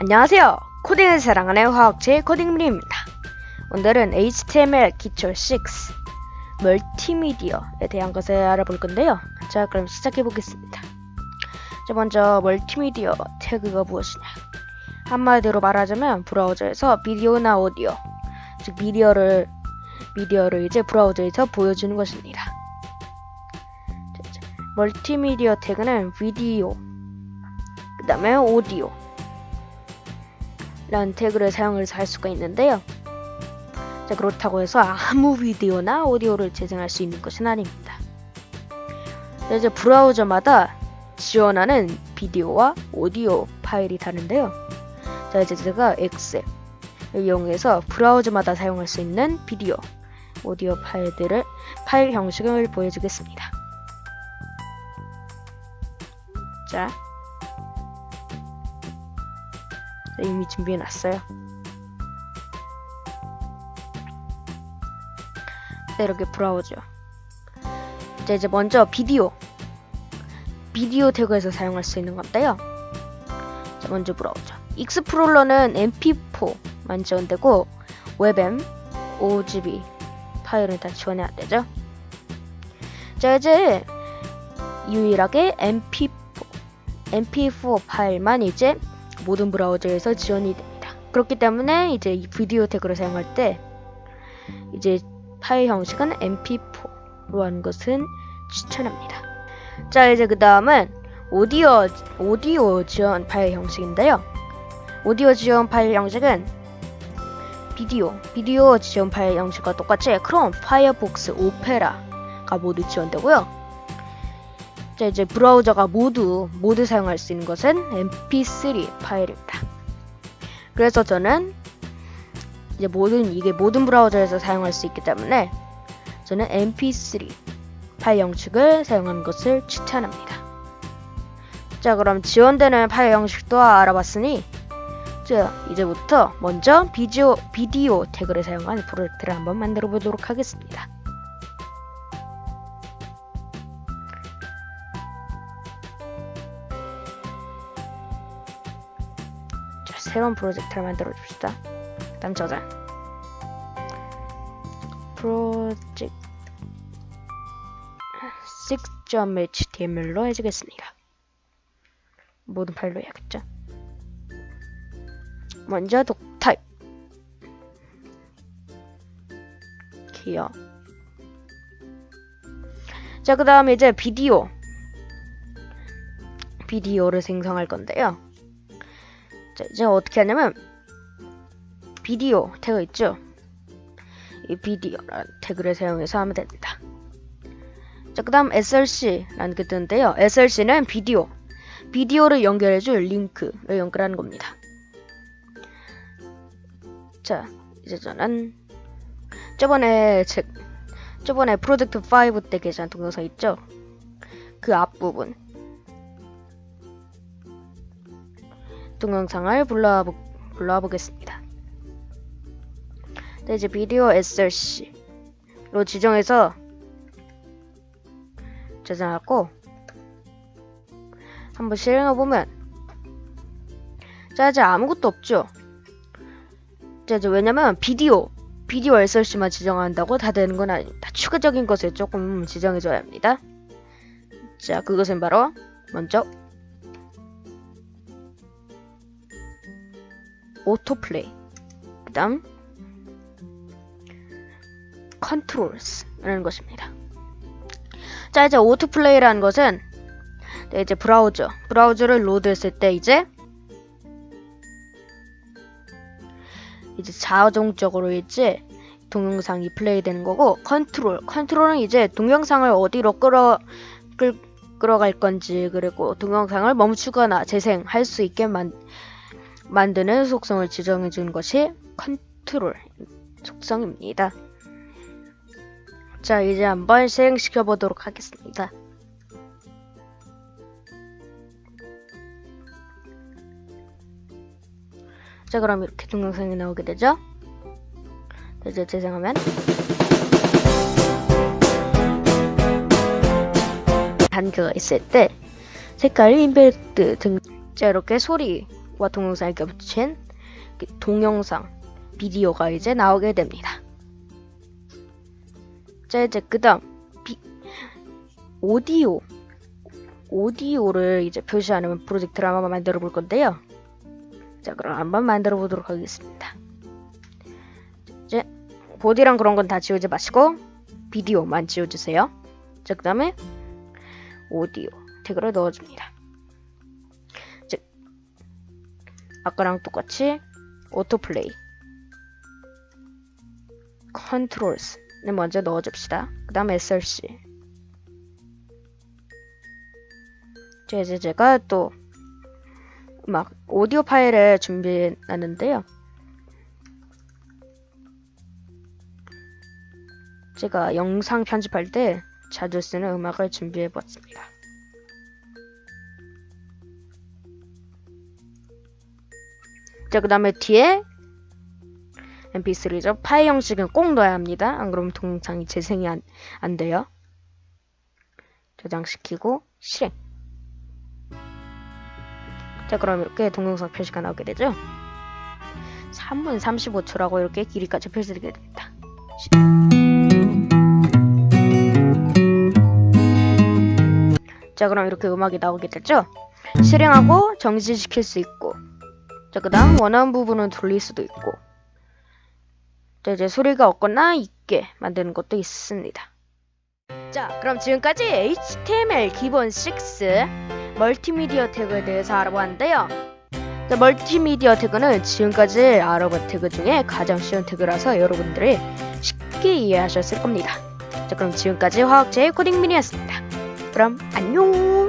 안녕하세요. 코딩을 사랑하는 화학체 코딩물입니다. 오늘은 HTML 기초 6 멀티미디어에 대한 것을 알아볼 건데요. 자, 그럼 시작해 보겠습니다. 자, 먼저 멀티미디어 태그가 무엇이냐? 한마디로 말하자면 브라우저에서 비디오나 오디오, 즉 미디어를 미디어를 이제 브라우저에서 보여주는 것입니다. 멀티미디어 태그는 비디오, 그 다음에 오디오, 라는 태그를 사용해서 할 수가 있는데요. 자, 그렇다고 해서 아무 비디오나 오디오를 재생할 수 있는 것은 아닙니다. 자, 이제 브라우저마다 지원하는 비디오와 오디오 파일이 다른데요. 자, 이제 제가 엑셀을 이용해서 브라우저마다 사용할 수 있는 비디오, 오디오 파일들을 파일 형식을 보여주겠습니다. 자, 이미 준비해 놨어요. 네, 이렇게 브라우저. 자, 이제 먼저 비디오. 비디오 태그에서 사용할 수 있는 건데요. 자, 먼저 브라우저. 익스플로러는 mp4 만 지원되고 웹엠, OGB 파일은 다 지원이 안 되죠. 자, 이제 유일하게 mp4, mp4 파일만 이제 모든 브라우저에서 지원이 됩니다. 그렇기 때문에 이제 이 비디오 태그를 사용할 때 이제 파일 형식은 mp4로 하는 것은 추천합니다. 자 이제 그 다음은 오디오 오디오 지원 파일 형식인데요. 오디오 지원 파일 형식은 비디오 비디오 지원 파일 형식과 똑같이 크롬, 파이어폭스, 오페라가 모두 지원되고요. 자 이제 브라우저가 모두 모두 사용할 수 있는 것은 mp3 파일입니다. 그래서 저는 이제 모든 이게 모든 브라우저에서 사용할 수 있기 때문에 저는 mp3 파일 형식을 사용하는 것을 추천합니다. 자 그럼 지원되는 파일 형식도 알아봤으니 자 이제부터 먼저 비디오 비디오 태그를 사용한 프로젝트를 한번 만들어 보도록 하겠습니다. 새로운 프로젝트를 만들어 줍시다. 다음 저장. 프로젝트 6.html로 해주겠습니다. 모든 파일로 해야겠죠. 먼저 독타입 기어 자, 그 다음에 이제 비디오 비디오를 생성할 건데요. 자, 이제 어떻게 하냐면 비디오 태그 있죠? 이 비디오라는 태그를 사용해서 하면 됩니다. 자, 그 다음 src라는 게 뜨는데요. src는 비디오, 비디오를 연결해줄 링크를 연결하는 겁니다. 자, 이제 저는 저번에 제, 저번에 프로젝트 5 때 계산 동영상 있죠? 그 앞부분 동영상을 불러와, 불러와 보겠습니다. 네, 이제 비디오 src로 지정해서 저장하고 한번 실행해 보면 자 이제 아무것도 없죠. 자 이제 왜냐면 비디오 비디오 src만 지정한다고 다 되는 건 아닙니다. 추가적인 것을 조금 지정해줘야 합니다. 자 그것은 바로 먼저 오토플레이 그 다음 컨트롤스라는 것입니다. 자 이제 오토플레이라는 것은 네, 이제 브라우저. 브라우저를 로드했을 때 이제 이제 자동적으로 이제 동영상이 플레이되는 거고 컨트롤 컨트롤은 이제 동영상을 어디로 끌어 끌, 끌어갈 건지 그리고 동영상을 멈추거나 재생할 수 있게 만, 만드는 속성을 지정해 주는 것이 컨트롤 속성입니다. 자, 이제 한번 실행시켜 보도록 하겠습니다. 자, 그럼 이렇게 동영상이 나오게 되죠? 이제 재생하면 단계가 있을 때 색깔, 인베드 등 자, 이렇게 소리 영상과 동영상이 겹친 그 동영상, 비디오가 이제 나오게 됩니다. 자, 이제 그 다음, 오디오. 오디오를 이제 표시하는 프로젝트를 한번 만들어 볼 건데요. 자, 그럼 한번 만들어 보도록 하겠습니다. 이제 보디랑 그런 건 다 지우지 마시고 비디오만 지워주세요. 자, 그 다음에 오디오 태그를 넣어줍니다. 아까랑 똑같이 오토플레이 컨트롤스는 먼저 넣어줍시다. 그 다음 SRC 자, 이제 제가 또 막 오디오 파일을 준비했는데요. 제가 영상 편집할 때 자주 쓰는 음악을 준비해 봤습니다. 자, 그 다음에 뒤에 mp3죠. 파일 형식은 꼭 넣어야 합니다. 안 그러면 동영상이 재생이 안, 안 돼요. 저장시키고 실행. 자, 그럼 이렇게 동영상 표시가 나오게 되죠. 3분 35초라고 이렇게 길이까지 표시되게 됩니다. 자 그럼 이렇게 음악이 나오게 되죠 실행하고 정지시킬 수 있고 자 그 다음 원하는 부분은 돌릴 수도 있고. 자 이제 소리가 없거나 있게 만드는 것도 있습니다. 자 그럼 지금까지 HTML 기본 6 멀티미디어 태그에 대해서 알아보았는데요. 자, 멀티미디어 태그는 지금까지 알아본 태그 중에 가장 쉬운 태그라서 여러분들이 쉽게 이해하셨을 겁니다. 자 그럼 지금까지 화학제의 코딩민이었습니다. 그럼 안녕